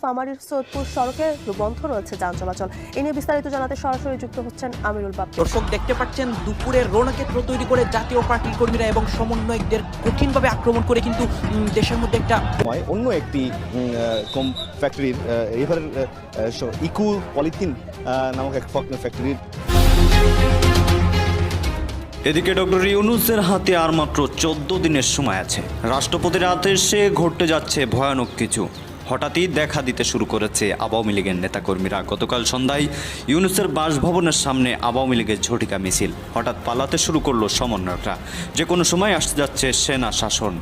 নীলফামারীর সৈয়দপুর সড়কে বন্ধ রয়েছে যান চলাচল। এ নিয়ে বিস্তারিত জানাতে সরাসরি যুক্ত হচ্ছেন আমিরুল বাপ্পি। দর্শক দেখতে পাচ্ছেন দুপুরের রণক্ষেত্র তৈরি করে জাতীয় পার্টির কর্মীরা এবং সমন্বয়কদের কঠিনভাবে আক্রমণ করে কিন্তু দেশের মধ্যে একটা সময় অন্য একটি কম ফ্যাক্টরির এভারের ইকু পলিথিন নামক এক ফ্যাক্টরির এদিকে ডক্টর ইউনুসের হাতে আর মাত্র চোদ্দ দিনের সময় আছে। রাষ্ট্রপতির আদেশে ঘটতে যাচ্ছে ভয়ানক কিছু। হঠাৎই দেখা দিতে শুরু করেছে আওয়ামী লীগের নেতাকর্মীরা। গতকাল সন্ধ্যায় ইউনুসের বাসভবনের সামনে আওয়ামী লীগের ঝটিকা মিছিল। হঠাৎ পালাতে শুরু করল সমন্বয়করা। যে কোনো সময় আসতে যাচ্ছে সেনা শাসন।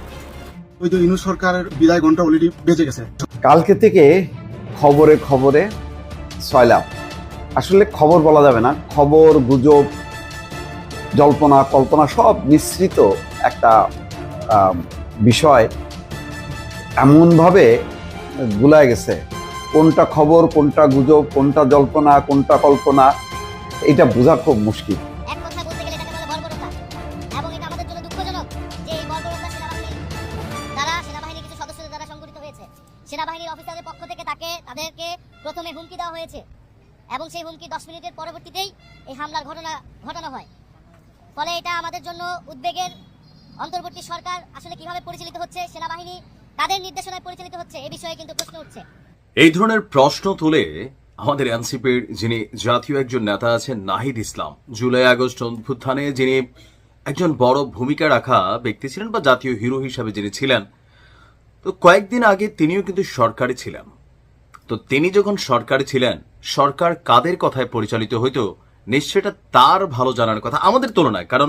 ওই তো ইউনুস সরকারের বিদায় ঘণ্টা অলরেডি বেজে গেছে। কালকে থেকে খবরে খবরে সয়লাভ আসলে খবর বলা যাবে না। খবর গুজব জল্পনা কল্পনা সব মিশ্রিত একটা বিষয়। এমনভাবে গুলায় গেছে। কোনটা খবর, কোনটা গুজব, কোনটা জল্পনা, কোনটা কল্পনা এটা বোঝা খুব মুশকিল। সেনাবাহিনীর অফিসারদের পক্ষ থেকে তাকে, তাদেরকে প্রথমে হুমকি দেওয়া হয়েছে। এবং সেই হুমকি দশ মিনিটের পরবর্তীতেই এই হামলার ঘটনা, ঘটানো হয়। ফলে এটা আমাদের জন্য উদ্বেগের অন্তর্বর্তী সরকার আসলে কীভাবে পরিচালিত হচ্ছে সেনাবাহিনী কাদের নির্দেশনায় পরিচালিত হচ্ছে, এ বিষয়ে কিন্তু প্রশ্ন উঠছে। এই ধরনের প্রশ্ন তুলে আমাদের এনসিপির যিনি জাতীয় একজন নেতা আছেন নাহিদ ইসলাম, জুলাই আগস্ট অভ্যুত্থানে যিনি একজন বড় ভূমিকা রাখা ব্যক্তি ছিলেন বা জাতীয় হিরো হিসাবে যিনি ছিলেন, তো কয়েকদিন আগে তিনিও কিন্তু সরকারে ছিলেন। তো তিনি যখন সরকারে ছিলেন, সরকার কাদের কথায় পরিচালিত হইতো নিশ্চয় এটা তার ভালো জানার কথা আমাদের তুলনায়, কারণ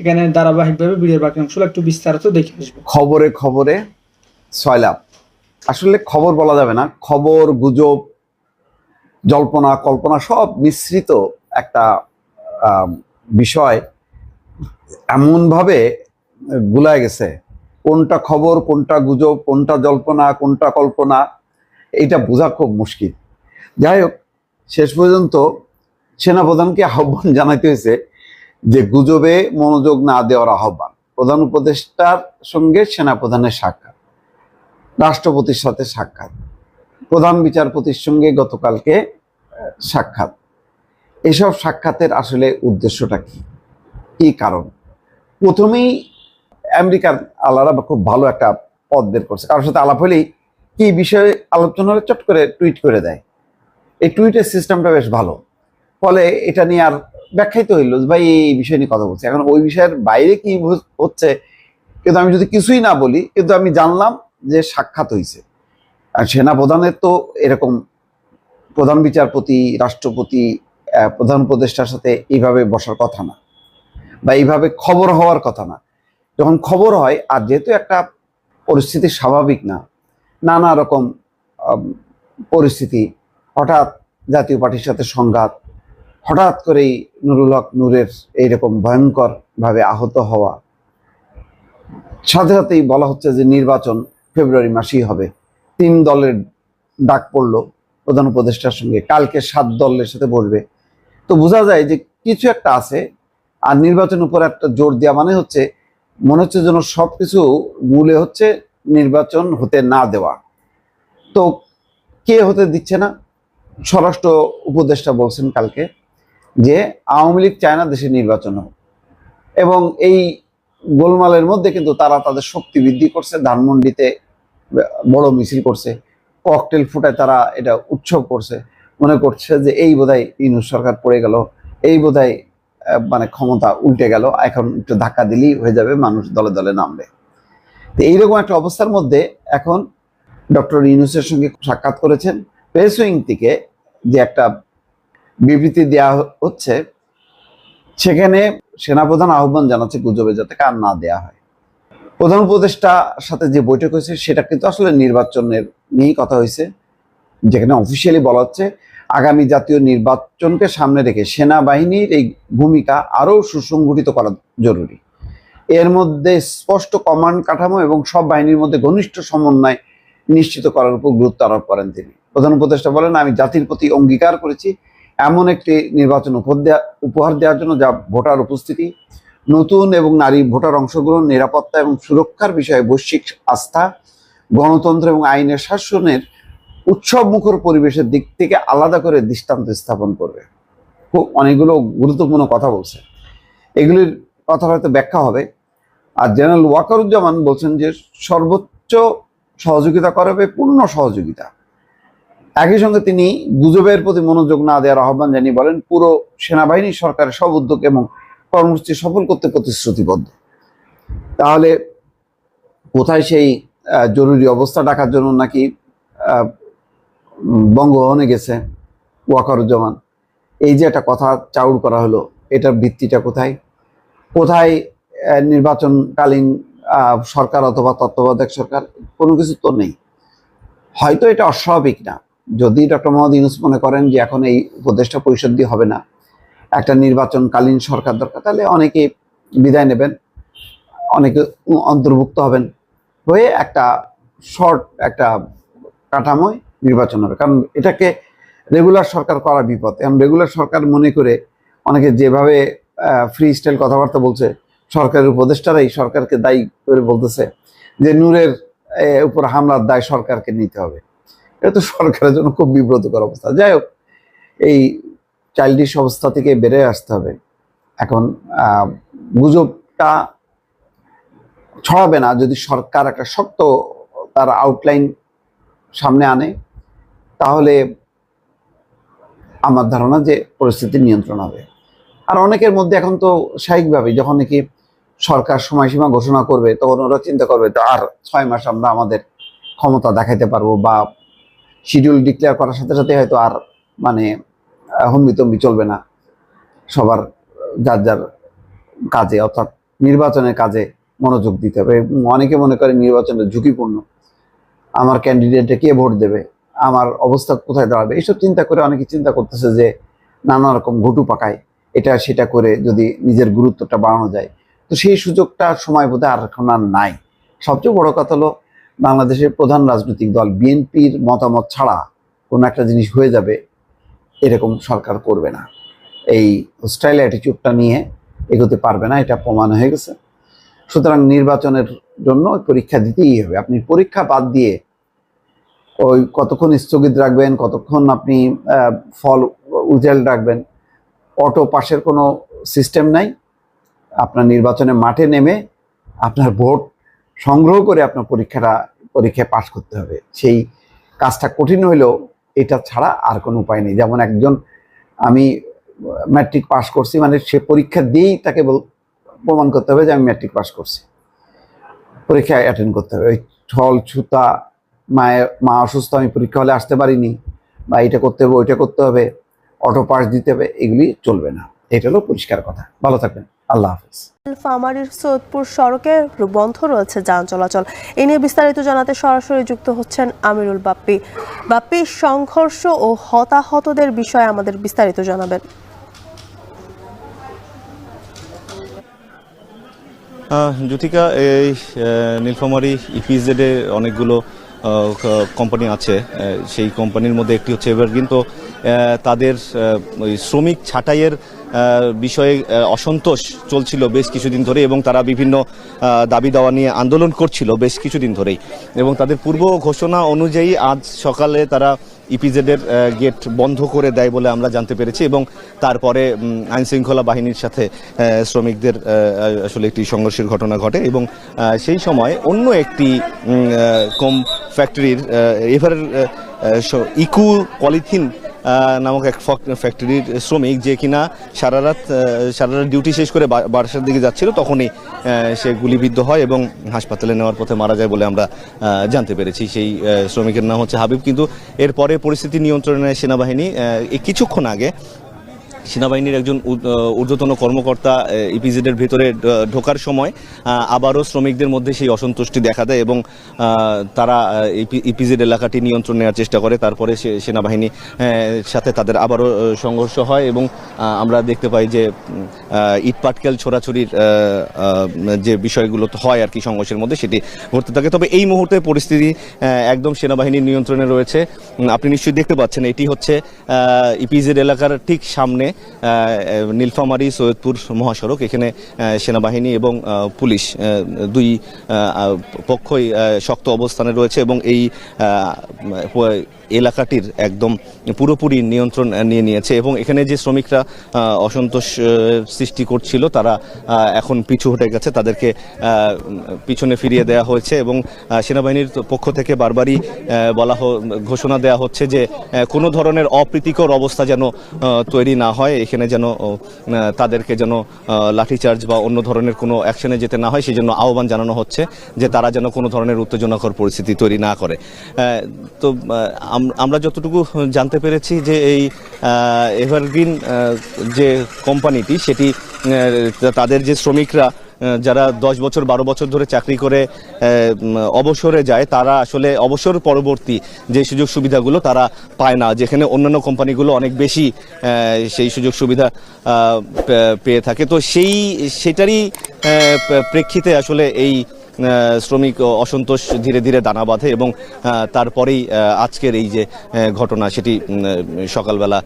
এখানে ধারাবাহিকভাবে ভিডিওর বাকি অংশগুলো একটু বিস্তারিত দেখে আসব। খবরে খবরে সয়লাভ আসলে খবর বলা যাবে না, খবর, গুজব, জল্পনা, কল্পনা সব মিশ্রিত একটা বিষয় এমনভাবে গুলায় গেছে। কোনটা খবর, কোনটা গুজব, কোনটা জল্পনা, কোনটা কল্পনা এটা বোঝা খুব মুশকিল। যাই হোক, শেষ পর্যন্ত সেনাপ্রধানকে আহ্বান জানাইতে হয়েছে যে গুজবে মনোযোগ না দেওয়ার আহ্বান। প্রধান উপদেষ্টার সঙ্গে সেনাপ্রধানের সাক্ষাৎ, রাষ্ট্রপতির সাথে সাক্ষাৎ, প্রধান বিচারপতির সঙ্গে গতকালকে সাক্ষাৎ। এসব সাক্ষাতের আসলে উদ্দেশ্যটা কি? কি কারণ? প্রথমেই আমেরিকার আলারা খুব ভালো একটা পদ বের করছে। কারোর সাথে আলাপ হলেই কি বিষয়ে আলোচনা চট করে টুইট করে দেয়। এই টুইটের সিস্টেমটা বেশ ভালো। ফলে এটা নিয়ে আর ব্যাখ্যাই তো হইল ভাই, এই বিষয় নিয়ে কথা বলছি। এখন ওই বিষয়ের বাইরে কি হচ্ছে? কিন্তু আমি যদি কিছুই না বলি, কিন্তু আমি জানলাম যে সাক্ষাৎ হয়েছে আর সেনাপ্রধানের তো এরকম প্রধান বিচারপতি, রাষ্ট্রপতি প্রধান উপদেষ্টার সাথে এইভাবে বসার কথা না বা এইভাবে খবর হওয়ার কথা না। যখন খবর হয়, আর যেহেতু একটা পরিস্থিতি স্বাভাবিক না, নানা রকম পরিস্থিতি, হঠাৎ জাতীয় পার্টির সাথে সংঘাত হঠাৎ করেই নুরুল হক নূরের এইরকম ভয়ঙ্কর ভাবে আহত হওয়া। সাথে সাথেই বলা হচ্ছে যে নির্বাচন ফেব্রুয়ারি মাসেই হবে। তিন দলের ডাক পড়ল, প্রধান উপদেষ্টার সঙ্গে। কালকে সাত দলের সাথে বসবে তো বোঝা যায় যে কিছু একটা আছে, আর নির্বাচনের উপর একটা জোর দেওয়া মানে হচ্ছে, মনে হচ্ছে যেন সবকিছু মূলে হচ্ছে নির্বাচন হতে না দেওয়া। তো কে হতে দিচ্ছে না? স্বরাষ্ট্র উপদেষ্টা বলছেন কালকে। যে আওয়ামী লীগ চায় না দেশে নির্বাচন হোক। এবং এই গোলমালের মধ্যে কিন্তু তারা তাদের শক্তি বৃদ্ধি করছে, ধানমন্ডিতে বড় মিছিল করছে, ককটেল ফুটায় তারা এটা উৎসব করছে। মনে করছে যে এই বোধহয় ইউনুস সরকার পড়ে গেল, এই বোধহয় মানে ক্ষমতা উল্টে গেল, এখন একটু ধাক্কা দিলেই হয়ে যাবে, মানুষ দলে দলে নামবে। তো এইরকম একটা অবস্থার মধ্যে এখন ডক্টর ইউনুসের সঙ্গে সাক্ষাৎ করেছেন। প্রেস উইং থেকে যে একটা বিবৃতি দেওয়া হচ্ছে, সেখানে সেনাপ্রধান আহ্বান জানাচ্ছে গুজবে যাতে কান না দেয়া হয়। প্রধান উপদেষ্টার সাথে যে বৈঠক হয়েছে, সেটা কিন্তু আসলে নির্বাচনের নিয়েই কথা হয়েছে, যেখানে অফিসিয়ালি বলা হচ্ছে, আগামী জাতীয় নির্বাচনকে সামনে রেখে সেনাবাহিনীর এই ভূমিকা আরও সুসংগঠিত করা জরুরি। এর মধ্যে স্পষ্ট কমান্ড কাঠামো এবং সব বাহিনীর মধ্যে ঘনিষ্ঠ সমন্বয় নিশ্চিত করার উপর গুরুত্ব আরোপ করেন তিনি। প্রধান উপদেষ্টা বলেন, আমি জাতির প্রতি অঙ্গীকার করেছি এমন একটি নির্বাচন উপহার দেওয়ার জন্য যা ভোটার উপস্থিতি, নতুন এবং নারী ভোটার অংশগ্রহণ, নিরাপত্তা এবং সুরক্ষার বিষয়ে বৈশ্বিক আস্থা, গণতন্ত্র এবং আইনের শাসনের উৎসব মুখর পরিবেশের দিক থেকে আলাদা করে দৃষ্টান্ত স্থাপন করবে। খুব অনেকগুলো গুরুত্বপূর্ণ কথা বলছে। এগুলির কথা হয়তো ব্যাখ্যা হবে। আর জেনারেল ওয়াকারুজ্জামান বলছেন যে সর্বোচ্চ সহযোগিতা করাবে পূর্ণ সহযোগিতা। একই সঙ্গে তিনি গুজবের প্রতি মনোযোগ না দেওয়ার আহ্বান জানিয়ে বলেন, পুরো সেনাবাহিনী, সরকারের সব উদ্যোগ এবং কর্মসূচি সফল করতে প্রতিশ্রুতিবদ্ধ। তাহলে কোথায় সেই জরুরি অবস্থা ডাকার জন্য নাকি বঙ্গভবনে গেছে ওয়াকারুজ্জামান? এই যে একটা কথা চাউর করা হলো, এটার ভিত্তিটা কোথায়? কোথায় নির্বাচনকালীন সরকার অথবা তত্ত্বাবধায়ক সরকার? কোনো কিছু তো নেই। হয়তো এটা অস্বাভাবিক না। যদি ডক্টর মোহাম্মদ ইউনুস মনে করেন যে এখন এই উপদেষ্টা পরিষদ দিয়ে হবে না, একটা নির্বাচনকালীন সরকার দরকার, তাহলে অনেকে বিদায় নেবেন, অনেকে অন্তর্ভুক্ত হবেন হয়ে একটা শর্ট একটা কাঠামোয় নির্বাচন হবে। কারণ এটাকে রেগুলার সরকার করা বিপদ। এখন রেগুলার সরকার মনে করে অনেকে যেভাবে ফ্রি স্টাইল কথাবার্তা বলছে, সরকারের উপদেষ্টারাই সরকারকে দায়ী করে বলতেছে যে, নূরের উপর হামলার দায় সরকারকে নিতে হবে। এটা তো সরকারের জন্য খুব বিব্রতকর অবস্থা। যাই হোক, এই চাইল্ডিশ অবস্থা থেকে বেড়ে আসতে হবে। এখন গুজবটা ছড়াবে না। যদি সরকার একটা শক্ত তার আউটলাইন সামনে আনে, তাহলে আমার ধারণা যে পরিস্থিতি নিয়ন্ত্রণ হবে। আর অনেকের মধ্যে এখন তো স্বাভাবিকভাবে যখন নাকি সরকার সময়সীমা ঘোষণা করবে, তখন ওরা চিন্তা করবে, তো আর ছয় মাস আমরা আমাদের ক্ষমতা দেখাইতে পারব বা শিডিউল ডিক্লেয়ার করার সাথে সাথে হয়তো আর মানে হম্বিতম্বি চলবে না সবার, যার যার কাজে, অর্থাৎ নির্বাচনের কাজে মনোযোগ দিতে হবে। অনেকে মনে করে নির্বাচনটা ঝুঁকিপূর্ণ। আমার ক্যান্ডিডেটে কে ভোট দেবে? আমার অবস্থা কোথায় দাঁড়াবে? এইসব চিন্তা করে অনেকে চিন্তা করতেছে যে নানা রকম ঘটু পাকায় এটা, সেটা করে যদি নিজের গুরুত্বটা বাড়ানো যায়। তো সেই সুযোগটা সময় বোধহয় আর এখন আর নাই। সবচেয়ে বড় কথা হলো বাংলাদেশের প্রধান রাজনৈতিক দল বিএনপির মতামত ছাড়া কোনো একটা জিনিস হয়ে যাবে, এরকম সরকার করবে না। এই হোস্টাইল অ্যাটিচিউডটা নিয়ে এগোতে পারবে না, এটা প্রমাণ হয়ে গেছে। সুতরাং নির্বাচনের জন্য পরীক্ষা দিতেই হবে। আপনি পরীক্ষা বাদ দিয়ে ওই কতক্ষণ স্থগিত রাখবেন, কতক্ষণ আপনি ফল উজাল রাখবেন, অটো পাশের কোনো সিস্টেম নাই। আপনার নির্বাচনে মাঠে নেমে আপনার ভোট সংগ্রহ করে আপনার পরীক্ষাটা, পরীক্ষায় পাশ করতে হবে। সেই কাজটা কঠিন হইলেও এটা ছাড়া আর কোনো উপায় নেই। যেমন একজন আমি ম্যাট্রিক পাস করছি মানে সে পরীক্ষা দিয়েই তাকে বল- প্রমাণ করতে হবে যে আমি ম্যাট্রিক পাস করছি। পরীক্ষায় অ্যাটেন্ড করতে হবে। ওই ছল, ছুতা মায়ের মা অসুস্থ, আমি পরীক্ষা হলে আসতে পারিনি বা এটা করতে হবে, ওইটা করতে হবে অটো পাস দিতে হবে, এগুলি চলবে না। এটা হলো পরিষ্কার কথা। ভালো থাকবেন। আল্লাহ হাফিজ। ফার্মারির সৈয়দপুর সড়কে বন্ধ রয়েছে যান চলাচল। এ নিয়ে বিস্তারিত জানাতে সরাসরি যুক্ত হচ্ছেন আমিরুল বাপ্পি। বাপ্পি সংঘর্ষ ও হতাহতদের বিষয়ে আমাদের বিস্তারিত জানাবেন। জ্যোতিকা এই নীলফামারী ইপিজেডে অনেকগুলো কোম্পানি আছে। সেই কোম্পানির মধ্যে একটি হচ্ছে এভারগ্রিন তো তাদের ওই শ্রমিক ছাঁটাইয়ের বিষয়ে অসন্তোষ চলছিল বেশ কিছুদিন ধরে এবং তারা বিভিন্ন দাবি দাওয়া নিয়ে আন্দোলন করছিল বেশ কিছুদিন ধরেই। এবং তাদের পূর্ব ঘোষণা অনুযায়ী আজ সকালে তারা ইপিজেডের গেট বন্ধ করে দেয় বলে আমরা জানতে পেরেছি এবং তারপরে আইনশৃঙ্খলা বাহিনীর সাথে শ্রমিকদের আসলে একটি সংঘর্ষের ঘটনা ঘটে এবং সেই সময় অন্য একটি কম ফ্যাক্টরির এভার ইকু পলিথিন নামক এক ফ্যাক্টরির শ্রমিক যে কিনা সারা রাত সারা রাত ডিউটি শেষ করে বারসার দিকে যাচ্ছিল, তখনই সে গুলিবিদ্ধ হয় এবং হাসপাতালে নেওয়ার পথে মারা যায় বলে আমরা জানতে পেরেছি। সেই শ্রমিকের নাম হচ্ছে হাবিব। কিন্তু এরপরে পরিস্থিতি নিয়ন্ত্রণে সেনাবাহিনী কিছুক্ষণ আগে সেনাবাহিনীর একজন ঊর্ধ্বতন কর্মকর্তা ইপিজেডের ভেতরে ঢোকার সময় আবারও শ্রমিকদের মধ্যে সেই অসন্তুষ্টি দেখা দেয় এবং তারা ইপিজেড এলাকাটি নিয়ন্ত্রণ নেওয়ার চেষ্টা করে। তারপরে সেনাবাহিনী সাথে তাদের আবারও সংঘর্ষ হয় এবং আমরা দেখতে পাই যে উম, আহ, ইট পাটকেল ছোড়াছুরির আহ, আহ, যে বিষয়গুলো তো হয় আর কি সংঘর্ষের মধ্যে সেটি ঘটতে থাকে। তবে এই মুহূর্তে পরিস্থিতি একদম সেনাবাহিনীর নিয়ন্ত্রণে রয়েছে। আপনি নিশ্চয়ই দেখতে পাচ্ছেন এটি হচ্ছে ইপিজেড এলাকার ঠিক সামনে নীলফামারী সৈয়দপুর মহাসড়ক এখানে সেনাবাহিনী এবং পুলিশ দুই পক্ষই শক্ত অবস্থানে রয়েছে এবং এই এলাকাটির একদম পুরোপুরি নিয়ন্ত্রণ নিয়ে নিয়েছে এবং এখানে যে শ্রমিকরা অসন্তোষ সৃষ্টি করছিল, তারা এখন পিছু হটে গেছে, তাদেরকে পিছনে ফিরিয়ে দেওয়া হয়েছে এবং সেনাবাহিনীর পক্ষ থেকে বারবারই বলা ঘোষণা দেওয়া হচ্ছে যে কোনো ধরনের অপ্রীতিকর অবস্থা যেন তৈরি না হয়, এখানে যেন তাদেরকে যেন লাঠিচার্জ বা অন্য ধরনের কোনো অ্যাকশনে যেতে না হয় সেই জন্য আহ্বান জানানো হচ্ছে যে তারা যেন কোনো ধরনের উত্তেজনাকর পরিস্থিতি তৈরি না করে। তো আমরা যতটুকু জানতে পেরেছি যে এই এভারগ্রিন যে কোম্পানিটি সেটি তাদের যে শ্রমিকরা যারা দশ বছর, বারো বছর ধরে চাকরি করে অবসরে যায়, তারা আসলে অবসর পরবর্তী যে সুযোগ সুবিধাগুলো তারা পায় না, যেখানে অন্যান্য কোম্পানিগুলো অনেক বেশি সেই সুযোগ সুবিধা পেয়ে থাকে। তো সেই, সেটারই প্রেক্ষিতে আসলে এই শ্রমিক অসন্তোষ ধীরে ধীরে দানা বাঁধে এবং তারপরেই আজকের এই যে ঘটনা সেটি সকালবেলা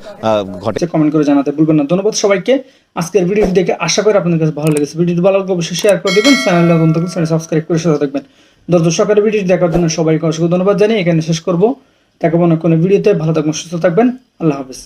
ঘটে। কমেন্ট করে জানাতে ভুলবেন না। ধন্যবাদ সবাইকে। আজকের ভিডিওটি দেখে আশা করি আপনাদের কাছে ভালো লেগেছে। ভিডিওটি ভালো লাগলে অবশ্যই শেয়ার করে দেবেন। চ্যানেল নতুন থাকলে চ্যানেল সাবস্ক্রাইব করে সাথে থাকবেন। দর্শকের ভিডিওটি দেখার জন্য সবাইকে অসংখ্য ধন্যবাদ জানিয়ে এখানে শেষ করব। দেখাবো না কোনো ভিডিওতে ভালো থাকবেন, সুস্থ থাকবেন। আল্লাহ হাফিজ।